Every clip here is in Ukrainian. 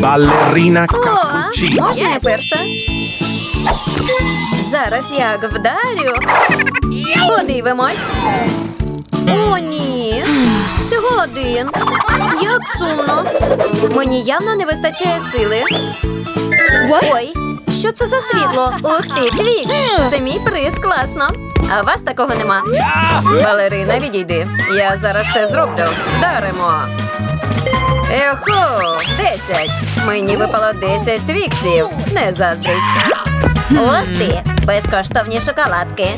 Балерина О, капучино. можна я перша? Зараз як вдарю. Подивимось. О, ні. Всього один. Як сумно. Мені явно не вистачає сили. Ой, що це за світло? Ух ти, Твікс! Це мій приз, класно. А вас такого нема. Балерина, відійди. Я зараз все зроблю. Вдаримо. Ехо, десять. Мені випало десять твіксів. Не заздріть. От ти, безкоштовні шоколадки.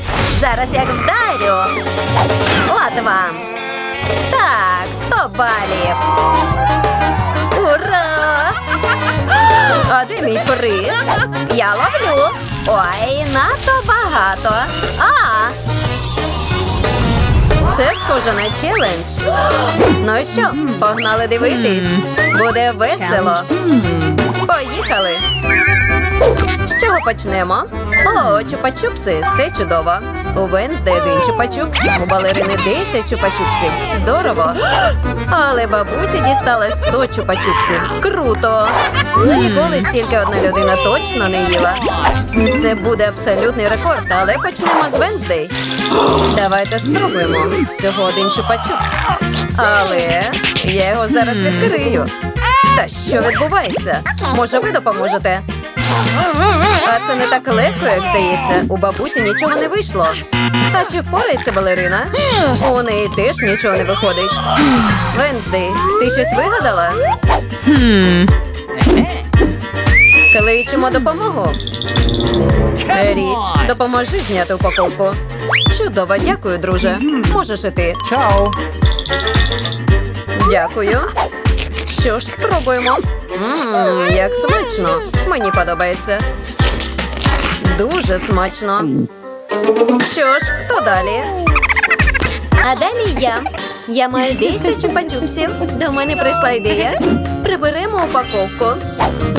Зараз як вдарю. От вам. Так, сто балів. Ура! А де мій приз? Я ловлю. Ой, надто багато. А! Це схоже на челендж. Ну що, погнали дивитись. Буде весело. Поїхали. З чого почнемо? О, чупа-чупси, це чудово. У Венсде один чупа-чупс, у балерини 10 чупа-чупсів. Здорово. Але бабусі дісталось 100 чупа-чупсів. Круто! Ніколи стільки одна людина точно не їла. Це буде абсолютний рекорд, але почнемо з Венздей. Давайте спробуємо. Всього один чупа-чупс. Але я його зараз відкрию. Та що відбувається? Може, ви допоможете? А це не так легко, як здається. У бабусі нічого не вийшло. А чи впорається балерина? У неї теж нічого не виходить. Венздей, ти щось вигадала? Допомогу. Річ, допоможи зняти упаковку. Чудово, дякую, друже. Можеш і ти. Чао. Дякую. Що ж, спробуємо. Ммм, як смачно. Мені подобається. Дуже смачно. Що ж, хто далі? А далі я. Я маю 10 чупа-чупсів. До мене прийшла ідея. Приберемо упаковку.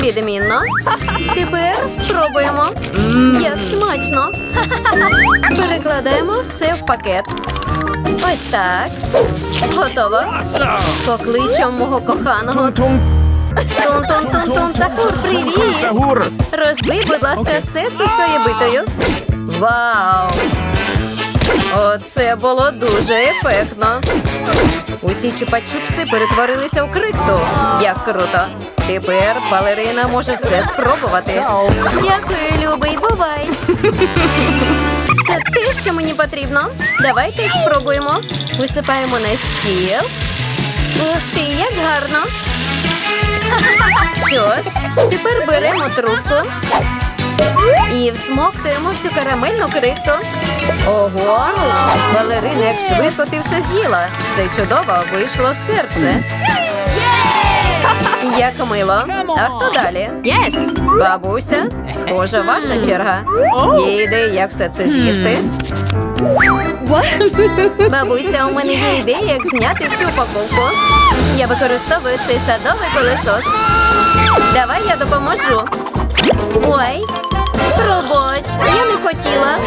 Відмінно. Тепер спробуємо. Як смачно. Перекладаємо все в пакет. Ось так. Готово. Покличемо мого коханого. Тун-тун. Тун-тун-тун-тун, Сахур, привіт! Розбий, будь ласка, все це своєю битою. Вау! Оце було дуже ефектно. Усі чупа-чупси перетворилися у крипту. Як круто! Тепер балерина може все спробувати. Дякую, любий, бувай. Це те, що мені потрібно. Давайте спробуємо. Висипаємо на стіл. Ух ти, як гарно. Що ж, тепер беремо трубку і всмоктуємо всю карамельну крихту. Ого! Балерина, як швидко ти все з'їла. Це чудово, вийшло серце. Як мило. А хто далі? Yes. Бабуся, схоже, ваша черга. Є ідея, як все це з'їсти? Бабуся, у мене є ідея, як зняти всю упаковку. Я використовую цей садовий пилосос. Давай я допоможу. Ой, пробач, я не хотіла.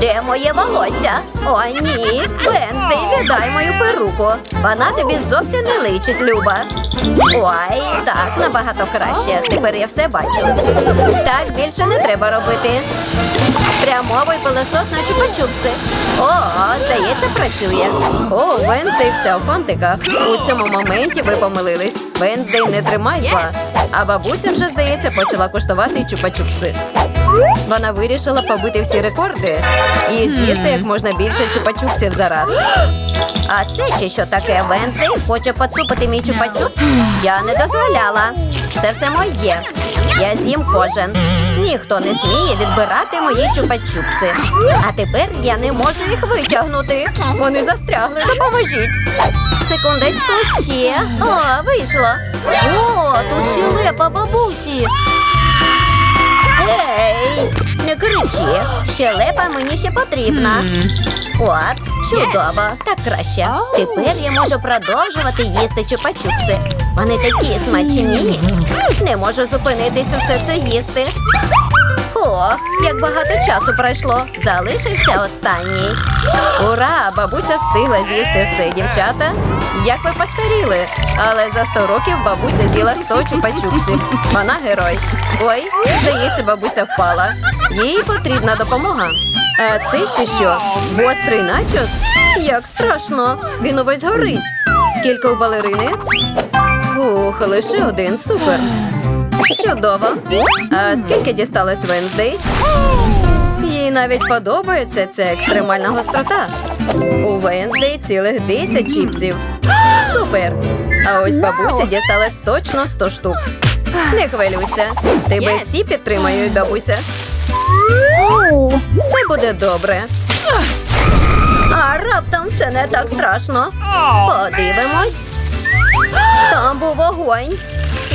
Де моє волосся? О, ні. Венздей, віддай мою перуку. Вона тобі зовсім не личить, Люба. Ой, так, набагато краще. Тепер я все бачу. Так більше не треба робити. Спрямовуй пилосос на чупа-чупси. О, здається, працює. О, Венздей вся у фантиках. У цьому моменті ви помилились. Венздей не тримай зла. А бабуся вже, здається, почала куштувати чупа-чупси. Вона вирішила побити всі рекорди і з'їсти як можна більше чупа-чупсів за раз. А це ще що таке? Венздей хоче поцупити мій чупа-чупс? Я не дозволяла. Це все моє. Я з'їм кожен. Ніхто не сміє відбирати мої чупа-чупси. А тепер я не можу їх витягнути. Вони застрягли. Допоможіть. Секундочку ще. О, вийшло. О, тут щелепа бабусі. Ей, не кричи. Щелепа мені ще потрібна. От, чудово, так краще. Тепер я можу продовжувати їсти чупа-чупси. Вони такі смачні. Не можу зупинитись усе це їсти. О, як багато часу пройшло. Залишився останній. Ура! Бабуся встигла з'їсти все, дівчата. Як ви постаріли? Але за 100 років бабуся з'їла 100 чупа-чупсів. Вона герой. Ой, здається, бабуся впала. Їй потрібна допомога. А це ще що? Гострий начос? Як страшно! Він увесь горить. Скільки у балерини? Ух, лише один супер. Чудово. А скільки дісталось Венздей? Їй навіть подобається ця екстремальна гострота. У Венздей цілих 10 чіпсів. Супер! А ось бабуся дісталась точно 100 штук. Не хвилюйся. Тебе всі підтримають, бабуся. Все буде добре. А раптом все не так страшно. Подивимось. Там був вогонь.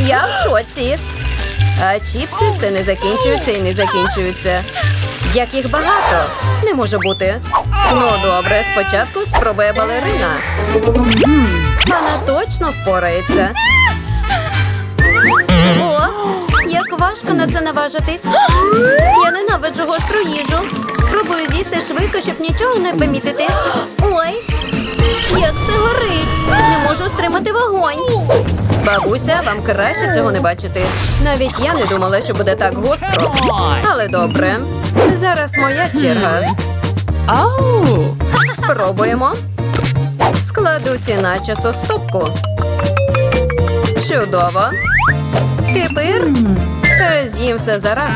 Я в шоці. А чіпси все не закінчуються і не закінчуються. Як їх багато, не може бути. Ну, добре, спочатку спробує балерина. Вона точно впорається. На це наважитись. Я ненавиджу гостру їжу. Спробую з'їсти швидко, щоб нічого не помітити. Ой, як все горить! Не можу стримати вогонь. Бабуся, вам краще цього не бачити. Навіть я не думала, що буде так гостро. Але добре. Зараз моя черга. Спробуємо. Складу сіначе стопку. Чудово. Тепер е, з'їм все зараз.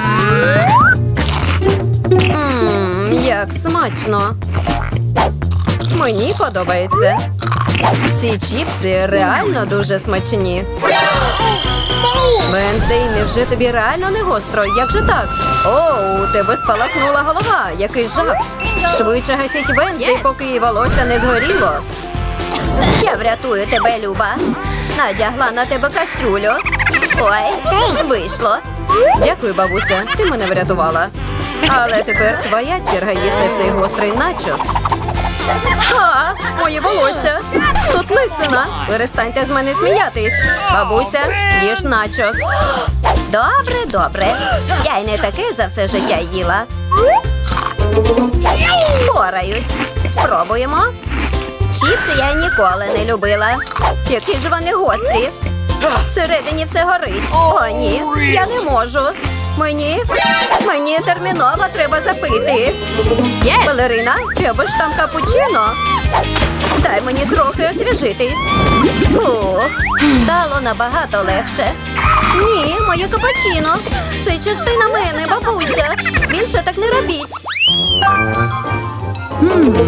Мм, як смачно. Мені подобається. Ці чіпси реально дуже смачні. Венздей, невже тобі реально не гостро? Як же так? О, у тебе спалахнула голова. Який жах. Швидше гасіть Венздей, поки її волосся не згоріло. Я врятую тебе, Люба. Надягла на тебе кастрюлю. Ой, вийшло. Дякую, бабуся. Ти мене врятувала. Але тепер твоя черга їсти цей гострий начос. А, моє волосся. Тут лисина. Перестаньте з мене сміятись. Бабуся, їж начос. Добре, добре. Я й не таке за все життя їла. Пораюсь. Спробуємо. Чіпси я ніколи не любила. Які ж вони гострі. Всередині все горить. О, ні, я не можу. Мені мені терміново треба запити. Балерина, любиш там капучино? Дай мені трохи освіжитись. Ух, стало набагато легше. Ні, моє капучино. Це частина мене, бабуся. Більше так не робіть.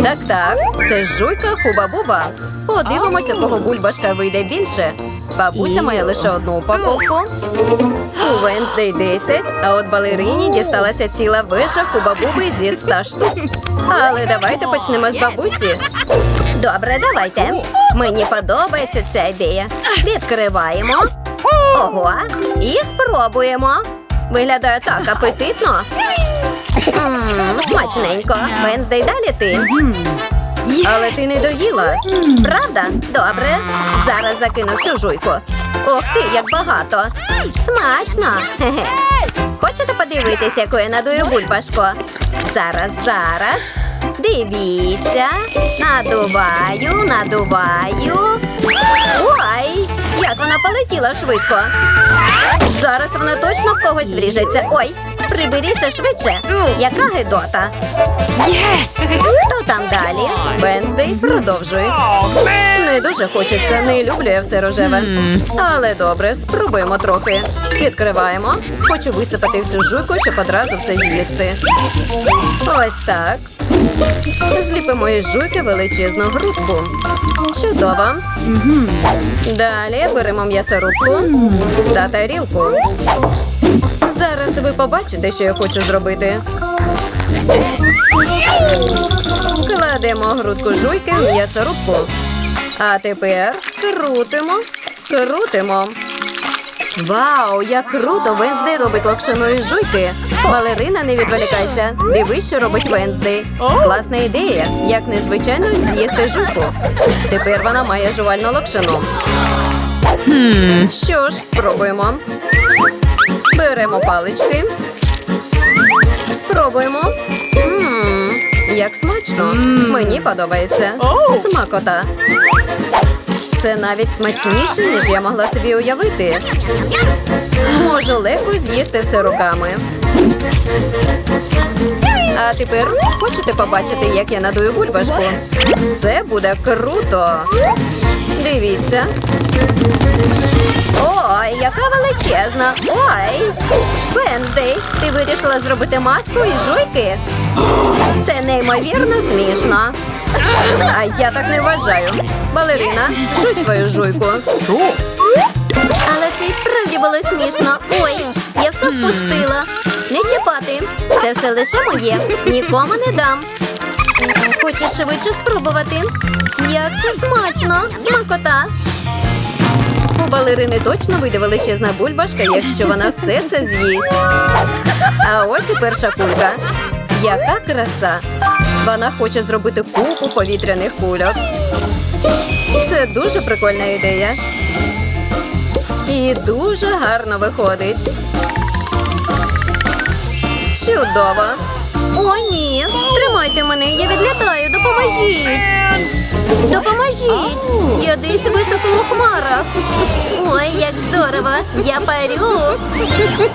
Так, так, це жуйка хуба-буба. Подивимося, кого бульбашка вийде більше. Бабуся має лише одну упаковку. У Венздей 10, а от балерині дісталася ціла вежа хуба-буби зі 100 штук. Але давайте почнемо з бабусі. Добре, давайте. Мені подобається ця ідея. Відкриваємо. Ого, і спробуємо. Виглядає так апетитно. Ммм, смачненько. Венздей, далі ти. Але ти не доїла. Правда? Добре. Зараз закину всю жуйку. Ох ти, як багато. Смачно. Хочете подивитися, яку я надую бульбашко? Зараз, зараз. Дивіться. Надуваю, надуваю. Ой, як вона полетіла швидко. Зараз вона точно в когось вріжеться. Ой, приберіться швидше. Яка гидота. Хто там далі? Венздей, продовжуй. Не дуже хочеться, не люблю я все рожеве. Але добре, спробуємо трохи. Відкриваємо. Хочу висипати всю жуйку, щоб одразу все з'їсти. Ось так. Зліпимо із жуйки величезну грудку. Чудово. Далі беремо м'ясорубку та тарілку. Зараз ви побачите, що я хочу зробити. Кладемо грудку жуйки в м'ясорубку. А тепер крутимо, крутимо. Вау, як круто! Венздей робить локшиної жуйки. Балерина, не відволікайся. Дивись, що робить Венздей. Класна ідея, як незвичайно з'їсти жуйку. Тепер вона має жувальну локшину. Що ж, спробуємо. Беремо палички. Спробуємо. Мм, як смачно. Мені подобається. Смакота. Це навіть смачніше, ніж я могла собі уявити. Можу легко з'їсти все руками. А тепер хочете побачити, як я надую бульбашку? Це буде круто. Дивіться. Яка! Ой! Венздей, ти вирішила зробити маску із жуйки? Це неймовірно смішно. А я так не вважаю. Балерина, жуй свою жуйку. Але це і справді було смішно. Ой, я все впустила. Не чіпати. Це все лише моє. Нікому не дам. Хочеш швидше спробувати? Як це смачно! Смакота! У балерини точно вийде величезна бульбашка, якщо вона все це з'їсть. А ось і перша кулька. Яка краса! Вона хоче зробити купу повітряних кульок. Це дуже прикольна ідея. І дуже гарно виходить. Чудово! О, ні! Тримайте мене, я відлітаю, допоможіть! Допоможіть! Я десь високо у хмарах. Ой, як здорово! Я парю!